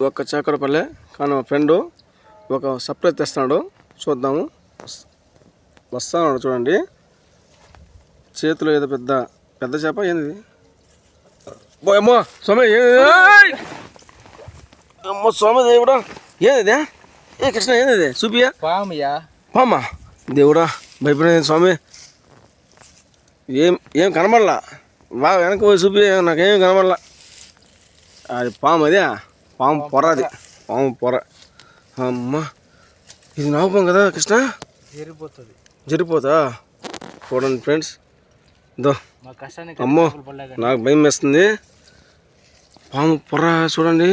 ఒక చేకరపల్లె కానీ మా ఫ్రెండు ఒక సర్ప్రైజ్ తెస్తున్నాడు. చూద్దాము. వస్- వస్తాడు చూడండి. చేతిలో ఏదో పెద్ద పెద్ద చేప ఏంది? అమ్మో సోమ అమ్మో సోమ దేవుడా. ఏది ఏ కృష్ణ ఏంది చూపియా? పాముయా పామా? దేవుడా భయపడేది స్వామి? ఏం ఏం కనబడలా? బాగా వెనక పోయి చూపి నాకేం కనబడలా? అది పాము అదే పాము పొర. అది పాము పొర. అమ్మా. ఇది నాగుపాం కదా కృష్ణ? జరిగిపోతుంది. జరిపోతా చూడండి ఫ్రెండ్స్. దో అమ్మో నాకు భయం వేస్తుంది. పాము పొర చూడండి.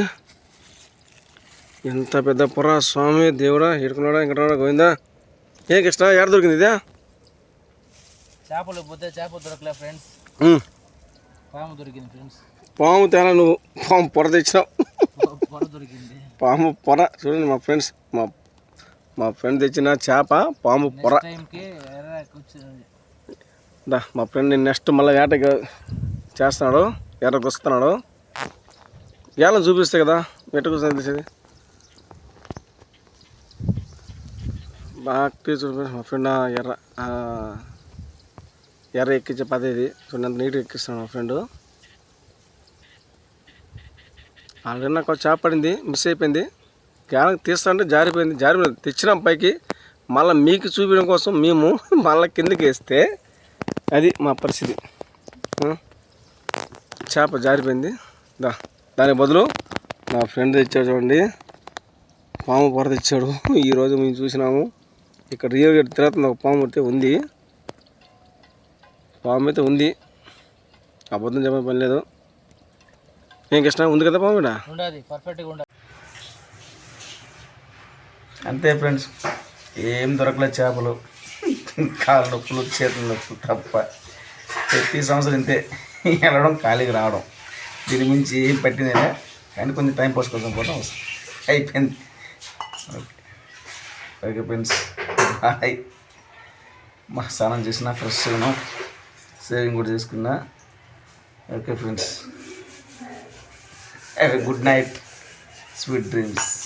ఎంత పెద్ద పొర. స్వామి దేవుడా ఎడుకున్నాడా ఇంకడా గోవిందా? ఏ కృష్ణ ఎక్కడ దొరికింది ఇదే? చేపలు పోతే చేప దొరకలే ఫ్రెండ్స్. పాము దొరికింది ఫ్రెండ్స్. పాము తేలా నువ్వు. పాము పొర తెచ్చినావు. పాము పొర చూడండి మా ఫ్రెండ్స్ మా మా ఫ్రెండ్ తెచ్చిన చేప పాము పొర. దా మా ఫ్రెండ్ నెక్స్ట్ మళ్ళీ వేటకి చేస్తున్నాడు ఎర్రకు వస్తున్నాడు. ఏళ్ళని చూపిస్తే కదా ఎట్టుకు తీసేది బాగా చూపి మా ఫ్రెండ్ ఎర్ర ఎర్ర ఎక్కించే పదేది చూడండి నీట్గా ఎక్కిస్తున్నాడు మా ఫ్రెండ్. ఆల్రెడీ నాకు చేప పడింది మిస్ అయిపోయింది. క్యాన్ తీస్తాంటే జారిపోయింది జారిపోయింది. తెచ్చినాం పైకి. మళ్ళీ మీకు చూపించడం కోసం మేము మళ్ళీ కిందకి వేస్తే అది మా పరిస్థితి. చేప జారిపోయింది. దా దానికి బదులు నా ఫ్రెండ్ తెచ్చాడు చూడండి. పాము పొర తెచ్చాడు. ఈరోజు మేము చూసినాము. ఇక్కడ రియల్ గేట్ తిరుగుతుంది ఒక పాము అయితే ఉంది. పాము అయితే ఉంది. అబద్ధం చెప్పే పని లేదు. ఏం కృష్ణ? ఉంది కదా పాము ఇక్కడ ఉండదు పర్ఫెక్ట్గా ఉండదు. అంతే ఫ్రెండ్స్ ఏం దొరకలేదు చేపలు. కాళ్ళ నొప్పులు చేతుల నొప్పులు తప్ప. ప్రతి సంవత్సరం ఇంతే. వెళ్ళడం ఖాళీకి రావడం. దీని మించి ఏం పట్టిందేనే కానీ కొంచెం టైం పాస్ కోసం పోవడం అవసరం అయిపోయింది. ఓకే. Okay friends bye. మా స్నానం చేసిన ఫ్రెష్గా సేవింగ్ కూడా చేసుకున్నా. Okay friends. Have a good night. Sweet dreams.